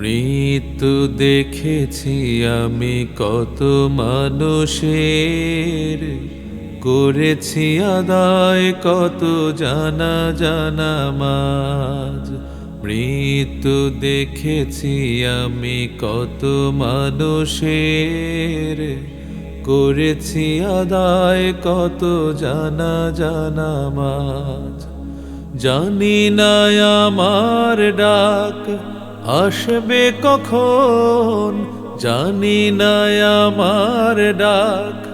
মৃত্যু দেখেছি আমি কত মানুষের। করেছি আদায়, কত জানা জানা মাজ মৃত্যু দেখেছি আমি কত মানুষের। করেছি আদায়, কত জানা জানা মাজ জানি না আমার ডাক আসবে কখন? জানি না আমার ডাক।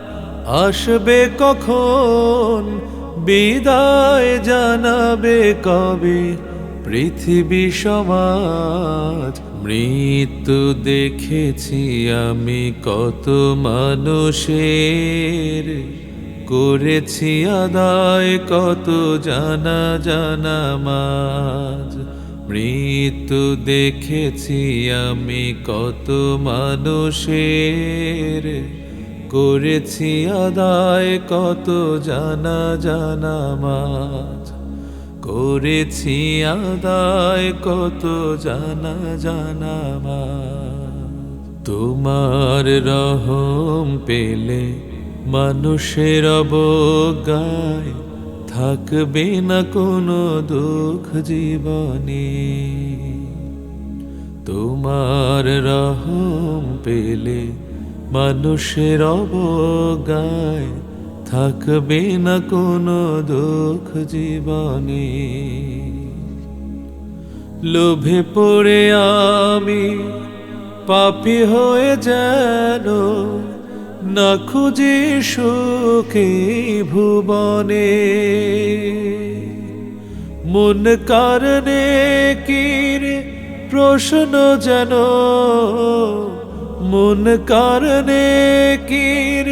আসবে কখন? বিদায় জানাবে কবে? পৃথিবী সমাজ, মৃত্যু দেখেছি আমি কত মানুষের। করেছি আদায়, কত জানা জানা মাজ মৃত্যু দেখেছি আমি কত মানুষের। করেছি আদায়, কত জানা জানা মাজ করেছি আদায়, কত জানা জানা তোমার রহম পেলে মানুষের অবগায় থাকবে না কোনো দুঃখ জীবনে। তোমার রহম পেলে মানুষের অবগায় থাকবে না কোনো দুঃখ জীবনে। লোভে পড়ে আমি পাপি হয়ে যেন না খুঁজি সুখে ভুবনে? মন কারণে কির প্রশ্ন যেন? মন কারণে কির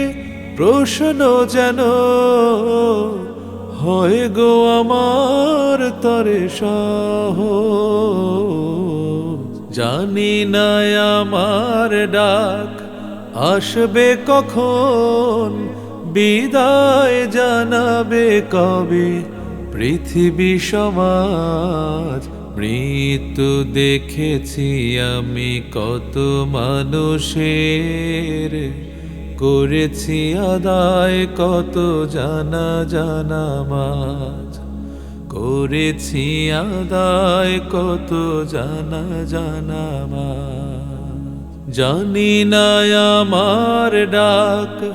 প্রশ্ন যেন? হয় গো আমার তরে সহ জানি না আমার ডাক আসবে কখন? বিদায় জানাবে কবে? পৃথিবী সমাজ, মৃত্যু দেখেছি আমি কত মানুষের। করেছি আদায় কত জানা জানা মাজ করেছি আদায় কত জানা জানা মাজ জানি না আমার ডাক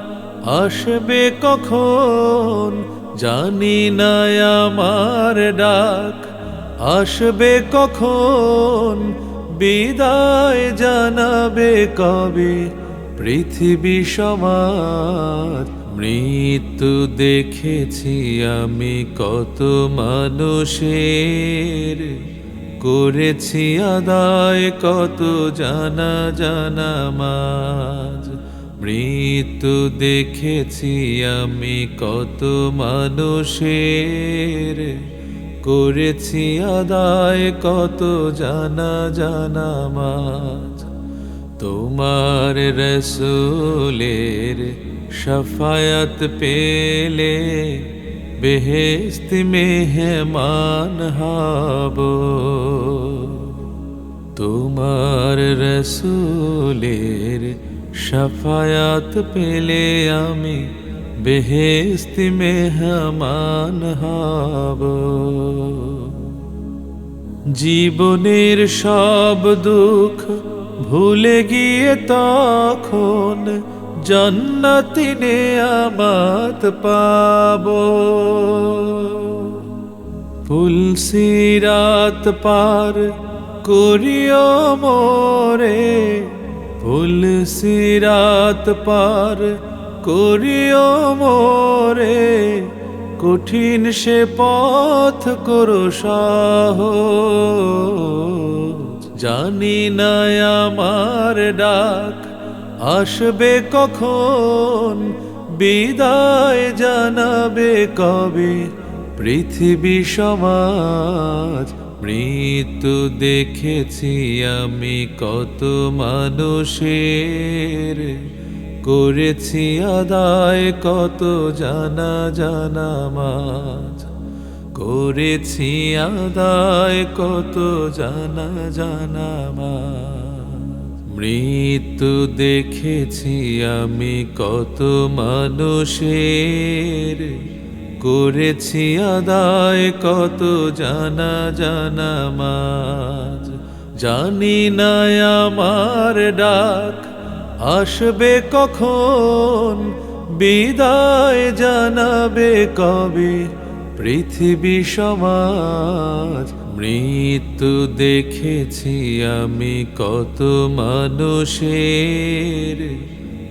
আসবে কখন। জানি না আমার ডাক আসবে কখন। বিদায় জানাবে কবে পৃথিবী সমাজ? মৃত্যু দেখেছি আমি কত মানুষের। করেছি আদায়, কত জানা জানা মাজ মৃত্যু দেখেছি আমি কত মানুষের। করেছি আদায়, কত জানা জানা মাজ তোমার রসুলের শফায়ত পেলে বেহেস্ত মেহমান হব, তোমার রসুলের শফায়াত পেলে আমি বেহেস্ত মেহমান হব। জীবনের সব দুঃখ ভুলে গিয়ে তখন জন্নতি নেয়ামত পাব। ফুলসিরাত পার করিও মোরে। ফুলসিরাত পার করিও মোরে। কঠিন সে পথ করো সাহ জানি না আমার ডাক আসবে কখন? বিদায় জানাবে কবে? পৃথিবী সমাজ, মৃত্যু দেখেছি আমি কত মানুষের। করেছি আদায় কত জানা জানা মাজ করেছি আদায় কত জানা জানা মাজ মৃত্যু দেখেছি আমি কত মানুষের। করেছি আদায়, কত জানা জানা মাজ জানি না আমার ডাক আসবে কখন, বিদায় জানাবে কবে। পৃথিবী সমাজ, মৃত্যু দেখেছি আমি কত মানুষের।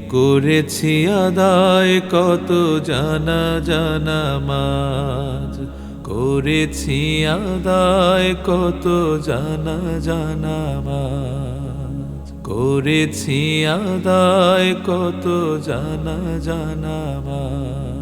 করেছি আদায়, কত জানা জানা মাজ করেছি আদায়, কত জানা জানা মাজ করেছি আদায়, কত জানা জানা মাজ